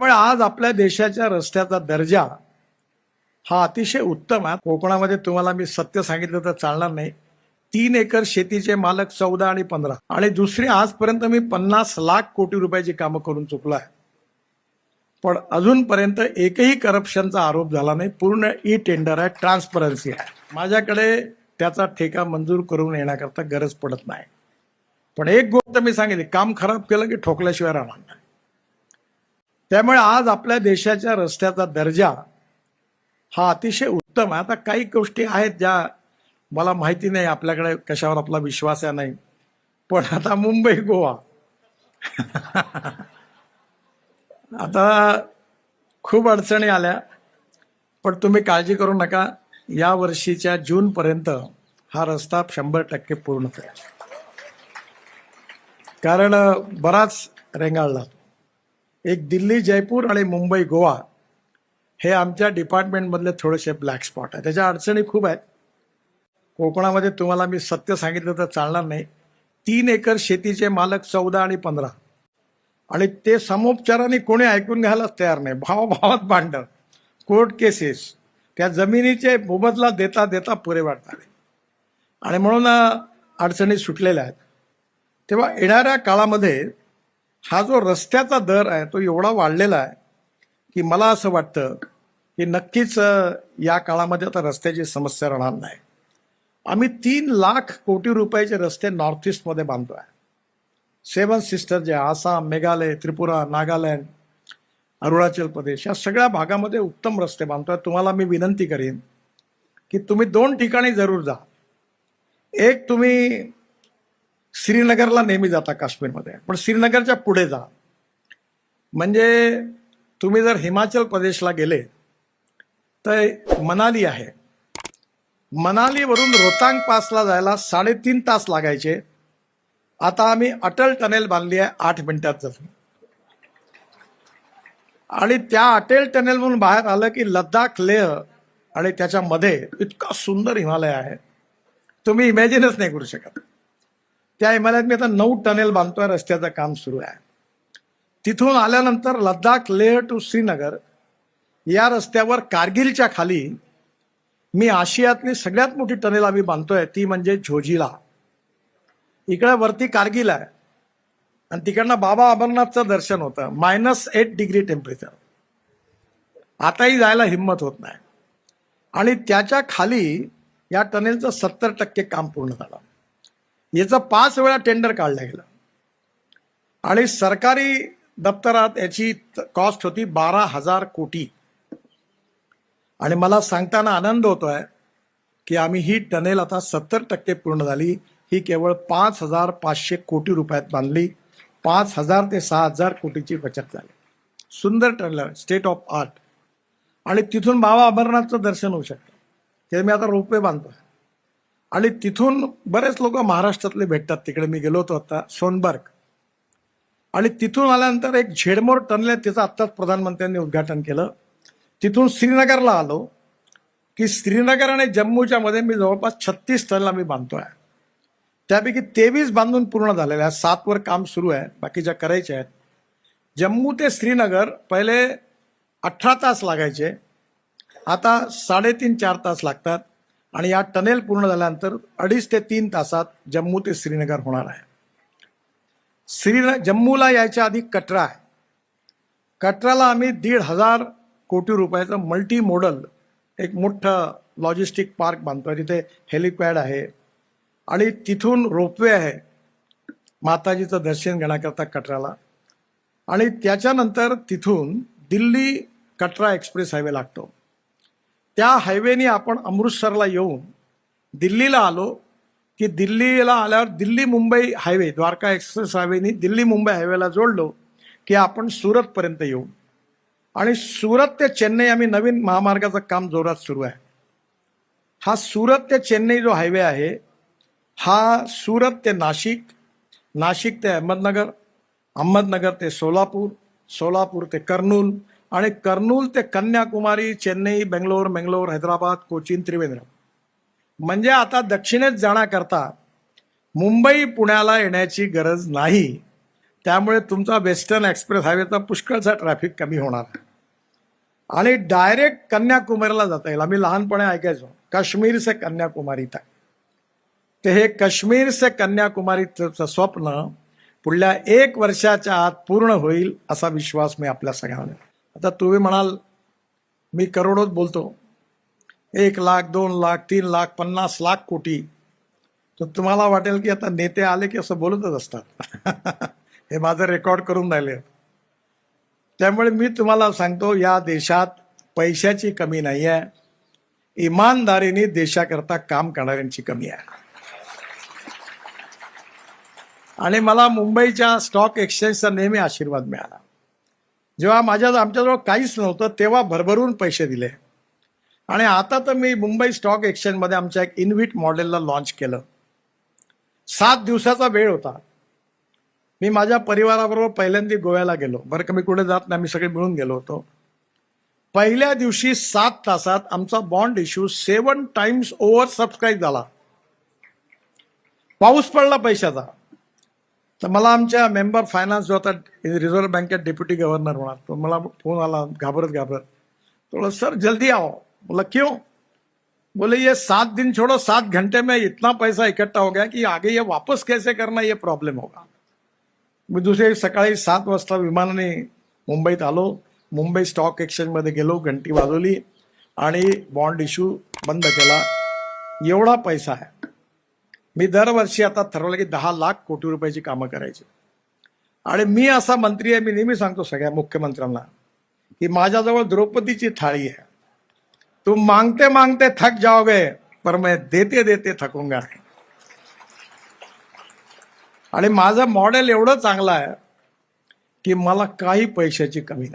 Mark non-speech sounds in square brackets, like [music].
त्यामुळे आज आपल्या देशाच्या रस्त्याचा दर्जा हा अतिशय उत्तम आहे. कोकणामध्ये तुम्हाला मी सत्य सांगितलं तर चालणार नाही. तीन एकर शेतीचे मालक चौदा आणि पंधरा. आणि दुसरी आजपर्यंत मी पन्नास लाख कोटी रुपयाची कामं करून चुकलो आहे. पण अजूनपर्यंत एकही करप्शनचा आरोप झाला नाही. पूर्ण ई टेंडर आहे ट्रान्सपरन्सी आहे. माझ्याकडे त्याचा ठेका मंजूर करून येण्याकरता गरज पडत नाही. पण एक गोष्ट मी सांगितली काम खराब केलं की ठोकल्याशिवाय राहणार नाही. त्यामुळे आज आपल्या देशाच्या रस्त्याचा दर्जा हा अतिशय उत्तम आहे. आता काही गोष्टी आहेत ज्या मला माहिती नाही आपल्याकडे कशावर आपला विश्वास आहे नाही. पण आता मुंबई गोवा. [laughs] आता खूप अडचणी आल्या. पण तुम्ही काळजी करू नका. या वर्षीच्या जूनपर्यंत हा रस्ता शंभर टक्के पूर्ण करा कारण बराच रेंगाळला. एक दिल्ली जयपूर आणि मुंबई गोवा हे आमच्या डिपार्टमेंटमधले थोडेसे ब्लॅक स्पॉट आहे. त्याच्या अडचणी खूप आहेत. कोकणामध्ये तुम्हाला मी सत्य सांगितलं तर चालणार नाही. तीन एकर शेतीचे मालक चौदा आणि पंधरा. आणि ते समोपचाराने कोणी ऐकून घ्यायलाच तयार नाही. भावाभावात भांडण कोर्ट केसेस त्या जमिनीचे मोबदला देता देता पुरे वाढतात आणि म्हणून अडचणी सुटलेल्या आहेत. तेव्हा येणाऱ्या काळामध्ये हा जो रस्त्याचा दर आहे तो एवढा वाढलेला आहे की मला असं वाटतं की नक्कीच या काळामध्ये आता रस्त्याची समस्या राहणार नाही. आम्ही तीन लाख कोटी रुपयाचे रस्ते नॉर्थ ईस्टमध्ये बांधतो आहे सेवन सिस्टर जे आसाम मेघालय त्रिपुरा नागालँड अरुणाचल प्रदेश या सगळ्या भागामध्ये उत्तम रस्ते बांधतोय. तुम्हाला मी विनंती करीन की तुम्ही दोन ठिकाणी जरूर जा. एक तुम्ही श्रीनगरला नेहमी जाता काश्मीरमध्ये. पण श्रीनगरच्या पुढे जा. म्हणजे तुम्ही जर हिमाचल प्रदेशला गेले तर मनाली आहे. मनालीवरून रोहतांग पासला जायला साडेतीन तास लागायचे. आता आम्ही अटल टनेल बांधली आहे आठ मिनिटात जातो आणि त्या अटल टनेल म्हणून बाहेर आलं की लद्दाख लेह आणि त्याच्यामध्ये इतका सुंदर हिमालय आहे. तुम्ही इमॅजिनच नाही करू शकत. त्या हिमालयात मी आता नऊ टनेल बांधतोय रस्त्याचं काम सुरू आहे. तिथून आल्यानंतर लद्दाख लेह टू श्रीनगर या रस्त्यावर कारगिलच्या खाली मी आशियातली सगळ्यात मोठी टनेल आम्ही बांधतोय ती म्हणजे झोजिला इकडे वरती कारगिल आहे आणि तिकडनं बाबा अमरनाथचं दर्शन होतं मायनस एट डिग्री टेम्परेचर आताही जायला हिंमत होत नाही. आणि त्याच्याखाली या टनेलचं सत्तर टक्के काम पूर्ण झालं. याचं पाच वेळा टेंडर काढला गेलं. आणि सरकारी दप्तरात याची कॉस्ट होती बारा हजार कोटी. आणि मला सांगताना आनंद होतोय की आम्ही ही टनेल आता सत्तर टक्के पूर्ण झाली. ही केवळ पाच हजार पाचशे कोटी रुपयात बांधली. पाच हजार ते सहा हजार कोटीची बचत झाली. सुंदर टनेल स्टेट ऑफ आर्ट आणि तिथून बाबा अमरनाथचं दर्शन होऊ शकतं. ते मी आता रोपवे बांधतोय. आणि तिथून बरेच लोक महाराष्ट्रातले भेटतात. तिकडे मी गेलो होतो आता सोनबर्ग. आणि तिथून आल्यानंतर एक झेडमोर टनल आहे आत्ताच प्रधानमंत्र्यांनी उद्घाटन केलं. तिथून श्रीनगरला आलो की श्रीनगर आणि जम्मूच्या मध्ये मी जवळपास छत्तीस टनला आम्ही बांधतोय. त्यापैकी तेवीस बांधून पूर्ण झालेल्या आहे. सातवर काम सुरू आहे बाकीच्या करायच्या आहेत. जम्मू ते श्रीनगर पहिले अठरा तास लागायचे. आता साडेतीन चार तास लागतात. आणि या टनेल पूर्ण झाल्यानंतर अडीच ते तीन तासात जम्मू ते श्रीनगर होणार आहे. श्री जम्मूला यायच्या आधी कटरा आहे. कटराला आम्ही दीड हजार कोटी रुपयाचं मल्टी मॉडल एक मोठं लॉजिस्टिक पार्क बांधतोय तिथे हेलिपॅड आहे. आणि तिथून रोपवे आहे. माताजीचं दर्शन घेण्याकरता कटराला. आणि त्याच्यानंतर तिथून दिल्ली कटरा एक्सप्रेस हायवे लागतो. त्या हायवेने आपण अमृतसरला येऊन दिल्लीला आलो की दिल्लीला आल्यावर दिल्ली मुंबई हायवे द्वारका एक्सप्रेस हायवेनी दिल्ली मुंबई हायवेला जोडलो की आपण सुरतपर्यंत येऊ. आणि सुरत ते चेन्नई आम्ही नवीन महामार्गाचं काम जोरात सुरू आहे. हा सुरत ते चेन्नई जो हायवे आहे हा सुरत ते नाशिक नाशिक ते अहमदनगर अहमदनगर ते सोलापूर सोलापूर ते कर्नूल आणि कर्नूल ते कन्याकुमारी चेन्नई बेंगलोर मेंगलोर हैदराबाद कोचीन त्रिवेंद्रम. म्हणजे आता दक्षिणेत जाण्याकरता मुंबई पुण्याला येण्याची गरज नाही. त्यामुळे तुमचा वेस्टर्न एक्सप्रेस हायवेचा पुष्कळचा ट्रॅफिक कमी होणार आणि डायरेक्ट कन्याकुमारीला जाता येईल. आम्ही लहानपणे ऐकायचो काश्मीर से कन्याकुमारी तक. ते हे काश्मीर से कन्याकुमारीचं स्वप्न पुढल्या एक वर्षाच्या आत पूर्ण होईल असा विश्वास मी आपल्या सगळ्यांना आता तुम्ही म्हणाल मी करोडोत बोलतो. एक लाख दोन लाख तीन लाख पन्नास लाख कोटी. तर तुम्हाला वाटेल की आता नेते आले की असं बोलतच असतात. [laughs] हे माझं रेकॉर्ड करून राहिले. त्यामुळे मी तुम्हाला सांगतो या देशात पैशाची कमी नाही आहे इमानदारीने देशाकरता काम करणाऱ्यांची कमी आहे. आणि मला मुंबईच्या स्टॉक एक्सचेंजचा नेहमी आशीर्वाद मिळाला. जेव्हा माझ्या आमच्याजवळ काहीच नव्हतं तेव्हा भरभरून पैसे दिले. आणि आता तर मी मुंबई स्टॉक एक्सचेंजमध्ये आमच्या एक इनव्हिट मॉडेलला लॉन्च केलं. सात दिवसाचा वेळ होता. मी माझ्या परिवाराबरोबर पहिल्यांदा गोव्याला गेलो. बरं का मी कुठे जात नाही आम्ही सगळे मिळून गेलो होतो. पहिल्या दिवशी सात तासात आमचा bond issue seven times over subscribe झाला. पाऊस पडला पैशाचा. तर मला आमच्या मेंबर फायनान्स जो आता रिझर्व्ह बँकेत डेप्युटी गव्हर्नर होणार तो मला फोन आला घाबरत घाबरत. तो सर जल्दी आओ. बोला क्यों? बोले ये सात दिन छोड़ो सात घंटे में इतना पैसा इकट्ठा हो गया कि आगे ये वापस कैसे करना ये प्रॉब्लेम होगा. मी दुसरे सकाळी सात वाजता विमानाने मुंबईत आलो. मुंबई स्टॉक एक्सचेंजमध्ये गेलो घंटी वाजवली आणि बॉन्ड इश्यू बंद केला. एवढा पैसा आहे. मी दरवर्षी आता ठरवलं की दहा लाख कोटी रुपयाची कामं करायची. आणि मी असा मंत्री आहे मी नेहमी सांगतो सगळ्या मुख्यमंत्र्यांना की माझ्याजवळ द्रौपदीची थाळी आहे. तू मागते मागते थक जाओगे पर मैं देते देते थकूंगा. आणि माझं मॉडेल एवढं चांगलं आहे की मला काही पैशाची कमी नाही.